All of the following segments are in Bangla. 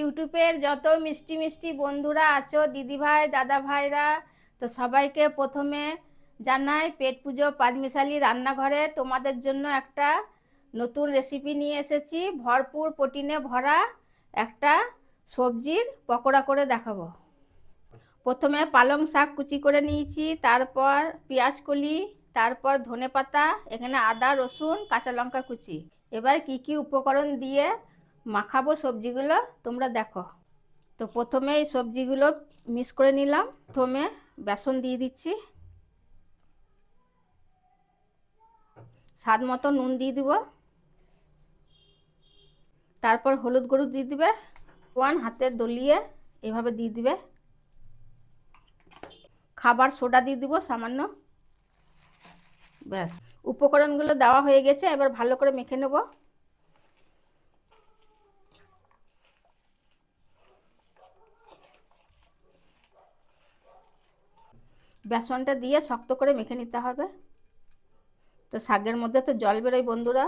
ইউটিউবের যত মিষ্টি মিষ্টি বন্ধুরা আছো, দিদিভাই দাদা ভাইরা তো সবাইকে প্রথমে জানাই পেট পুজো পাঁচমিশালি রান্নাঘরে। তোমাদের জন্য একটা নতুন রেসিপি নিয়ে এসেছি। ভরপুর প্রোটিনে ভরা একটা সবজির পকোড়া করে দেখাবো। প্রথমে পালং শাক কুচি করে নিয়েছি, তারপর পেঁয়াজ কলি, তারপর ধনে পাতা এখানে আদা, রসুন, কাঁচা লঙ্কা কুচি। এবার কি কি উপকরণ দিয়ে মাখাবো সবজিগুলো, তোমরা দেখো। তো প্রথমে এই সবজিগুলো মিক্স করে নিলাম। প্রথমে বেসন দিয়ে দিচ্ছি। স্বাদ মতো নুন দিয়ে দিব। তারপর হলুদ গরু দিয়ে দিবে। ওয়ান হাতের দলিয়ে এভাবে দিয়ে দিবে। খাবার সোডা দিয়ে দিব সামান্য। ব্যাস। উপকরণগুলো দেওয়া হয়ে গেছে, এবার ভালো করে মেখে নেব। বেসনটা দিয়ে শক্ত করে মেখে নিতে হবে। তো শাকের মধ্যে তো জল বেরোয় বন্ধুরা,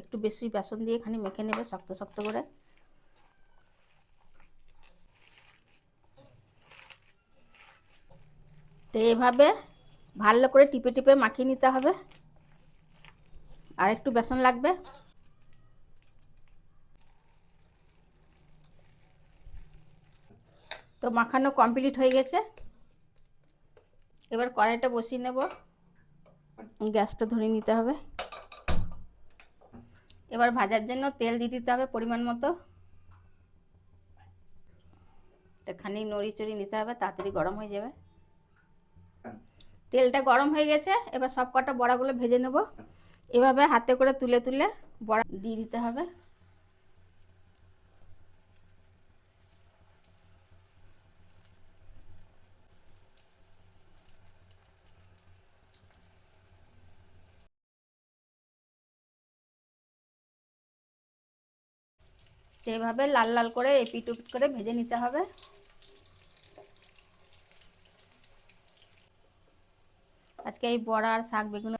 একটু বেশি বেসন দিয়ে এখানে মেখে নেবে শক্ত শক্ত করে। তো এভাবে ভালো করে টিপে টিপে মাখিয়ে নিতে হবে। আর একটু বেসন লাগবে। তো মাখানো কমপ্লিট হয়ে গেছে। এবার কড়াইটা বসিয়ে নেব। গ্যাসটা ধরে নিতে হবে। এবার ভাজার জন্য তেল দিয়ে দিতে হবে পরিমাণ মতো। এখানে নড়ি চড়ি নিতে হবে, তাড়াতাড়ি গরম হয়ে যাবে। তেলটা গরম হয়ে গেছে, এবার সব কটা বড়াগুলো ভেজে নেব। এভাবে হাতে করে তুলে তুলে বড়া দিয়ে দিতে হবে। এইভাবে লাল লাল করে এপিট উপিট করে ভেজে নিতে হবে। আজকে এই বড়া আর শাক বেগুন।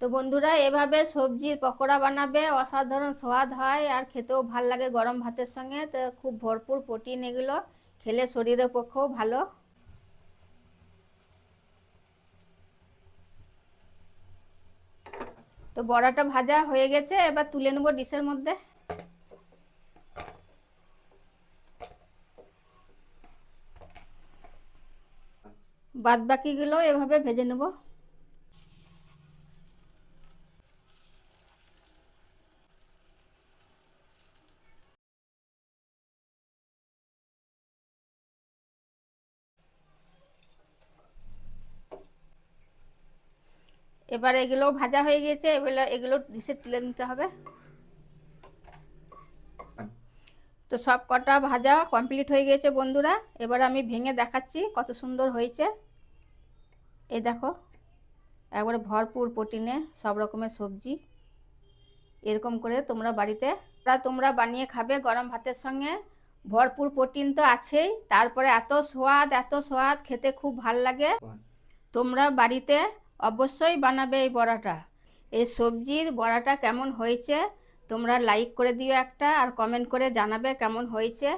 তো বন্ধুরা, এভাবে সবজির পকোড়া বানাবে, অসাধারণ স্বাদ হয় আর খেতেও ভালো লাগে গরম ভাতের সঙ্গে। তো খুব ভরপুর প্রোটিন এগুলো, খেলে শরীরের পক্ষেও ভালো। তো বড়াটা ভাজা হয়ে গেছে, এবার তুলে নেব ডিশের মধ্যে। বাদ বাকিগুলো এভাবে ভেজে নেব। এবার এগুলো ভাজা হয়ে গেছে এবার এগুলো ডিশে তুলে নিতে হবে। তো সব কটা ভাজা কমপ্লিট হয়ে গেছে বন্ধুরা, এবার আমি ভেঙে দেখাচ্ছি কত সুন্দর হয়েছে। এই দেখো, একবারে ভরপুর প্রোটিনে সব রকমের সবজি। এরকম করে তোমরা বাড়িতে তোমরা বানিয়ে খাবে গরম ভাতের সঙ্গে। ভরপুর প্রোটিন তো আছেই, তারপরে এত স্বাদ এত স্বাদ খেতে খুব ভালো লাগে। তোমরা বাড়িতে অবশ্যই বানাবে এই বড়াটা। এই সবজির বড়াটা কেমন হয়েছে, তোমরা লাইক করে দিও একটা, আর কমেন্ট করে জানাবে কেমন হয়েছে।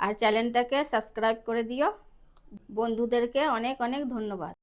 আর চ্যানেলটাকে সাবস্ক্রাইব করে দিও। বন্ধুদেরকে অনেক অনেক ধন্যবাদ।